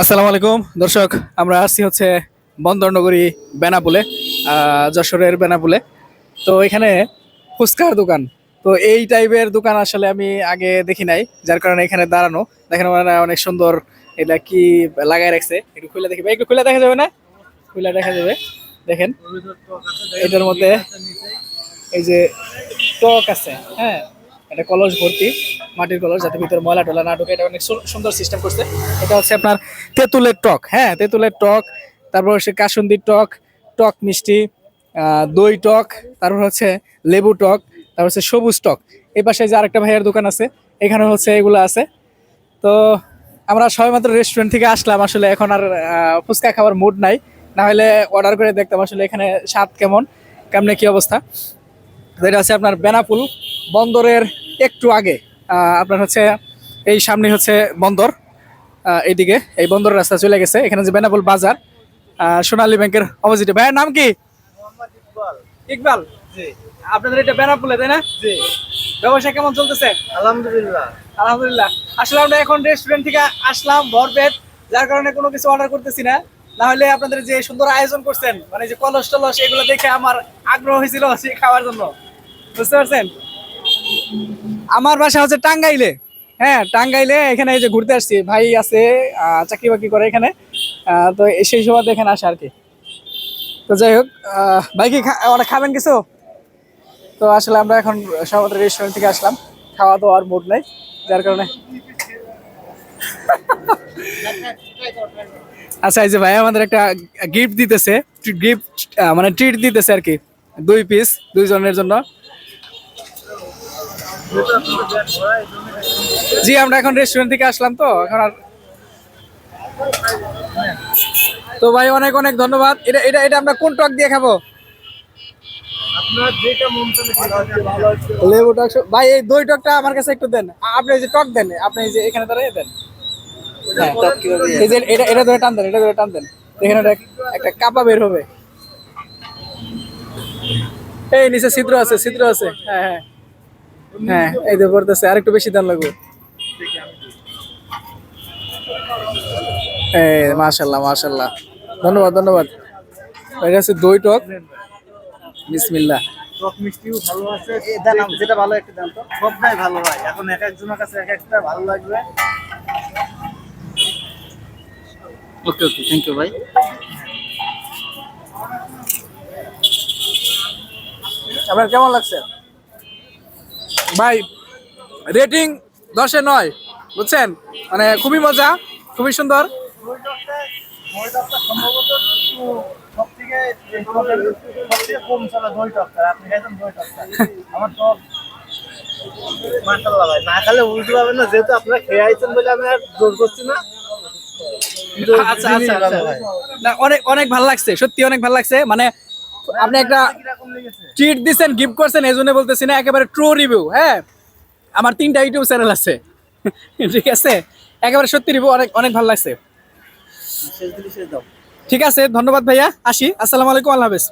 আসসালামু আলাইকুম। দর্শক, আমরা আসছি হচ্ছে বন্দরনগরী বেনাপুলে যশোরের বেনাপুলে। তো এখানে ফুচকার দোকান। তো এই টাইপের দোকান আসলে আমি আগে দেখি নাই, যার কারণে এখানে দাঁড়ানো। দেখেন ওনারা অনেক সুন্দর এটা কি লাগাই রাখছে। একটু খুলে দেখি। একটু খুলে দেখা যাবে না? খুলে দেখা যাবে। দেখেন, এটার মধ্যে এই যে টক আছে হ্যাঁ? এটা কলস ভর্তি। মাটির কলস যাতে ভিতরে ময়লা টলা না ঢোকে, এটা অনেক সুন্দর সিস্টেম করছে। এটা হচ্ছে আপনার তেঁতুলের টক হ্যাঁ তেঁতুলের টক, তারপর হচ্ছে কাসুন্দির টক টক মিষ্টি দই টক, তারপর হচ্ছে লেবু টক, তারপর হচ্ছে সবুজ টক। এই পাশে যে আরেকটা ভাইয়ের দোকান আছে এখানে হচ্ছে এগুলো আছে। তো আমরা সবেমাত্র রেস্টুরেন্ট থেকে আসলাম, আসলে এখন আর ফুচকা খাওয়ার মুড নাই। না হলে অর্ডার করে দেখতাম আসলে এখানে স্বাদ কেমন, কেমনে কি অবস্থা। এটা হচ্ছে আপনার বেনাপুল, বন্দরের একটু আগে। আপনার হচ্ছে এই সামনে হচ্ছে বন্দর এইদিকে। এই বন্দর রাস্তা চলে গেছে। এখানে যে বেনাপুল বাজার সোনালী ব্যাংকের অপোজিটে ভাইয়ের নাম কি? ইকবাল। আপনাদের এটা বেনাপুলে তাই না? ব্যবসা কেমন চলতেছে? আলহামদুলিল্লাহ। আলহামদুলিল্লাহ। আসলে আমরা এখন রেস্টুরেন্ট থেকে আসলাম ভরপেট যার কারণে কোনো কিছু অর্ডার করতেছি না। না হলে আপনাদের যে সুন্দর আয়োজন করছেন মানে যে কলস টলস এগুলো দেখে আমার আগ্রহ হয়েছিল সে খাওয়ার জন্য। বুঝতে পারছেন? আমার বাসা হচ্ছে টাঙ্গাইলে। হ্যাঁ টাঙ্গাইলে এখানে এই যে ঘুরতে আসছি। ভাই আছে চাকরি বাকরি করে এখানে। তো সেই সময় এখানে আসে আর কি। তো যাই হোক ভাই কি ওরা খাবেন কিছু? তো আসলে আমরা এখন সবাই রেস্টুরেন্ট থেকে আসলাম। খাওয়া দাওয়ার মুড নাই, যার কারণে। আচ্ছা এই যে ভাই আমাদের একটা গিফট দিতেছে। গিফট মানে ট্রিট দিতেছে আর কি। দুই পিস দুইজনের জন্য। জি আমরা এখন রেস্টুরেন্ট থেকে আসলাম তো এখন আর তো ভাই অনেক অনেক ধন্যবাদ। এটা এটা এটা আমরা কোন টক দিয়ে খাব? আপনার যেটা মন চায় ভালো হচ্ছে লেবু টক ভাই এই দই টকটা আমার কাছে একটু দেন। আপনি এই যে টক দেন আপনি এই যে এখানে দাঁড়িয়ে দেন। হ্যাঁ, এই যে এটা এটা ধরে টান দেন এটা ধরে টান দেন। এখানে একটা- একটা কাপা বের হবে। এই নিচে ছিদ্র আছে ছিদ্র আছে। হ্যাঁ হ্যাঁ। হ্যাঁ এই তো পড়তেছে আর একটু বেশি দাম লাগবে। এই মাশাল্লাহ মাশাল্লাহ। ধন্যবাদ ধন্যবাদ। এটা হচ্ছে দই টক। বিসমিল্লাহ। টক মিষ্টিও ভালো আছে। এই যেটা ভালো একটা দেন তো। সবটাই ভালো হয়। এখন এক একজনের কাছে এক একটা ভালো লাগবে। ওকে ওকে থ্যাংক ইউ ভাই আপনার কেমন লাগছে? ভাই রেটিং দশে নয় বুঝছেন? মানে খুবই মজা খুবই সুন্দর। আমার মাশাল্লাহ ভাই না খেলে উল্টো পাবেন না যেহেতু আপনারা খেয়ে আইছেন বলে আমি আর জোর করছি না আচ্ছা আচ্ছা আচ্ছা। না অনেক অনেক ভালো লাগছে সত্যি অনেক ভালো লাগছে। মানে আপনি একটা ট্রিট দিচ্ছেন গিফট করছেন এই জন্য বলতেছি না একেবারে ট্রু রিভিউ হ্যাঁ? আমার তিনটা ইউটিউব চ্যানেল আছে। ঠিক আছে? একেবারে সত্যি রিভিউ অনেক অনেক ভালো লাগছে। ঠিক আছে ধন্যবাদ ভাইয়া। আসি আসসালামু আলাইকুম আল্লাহ হাফেজ।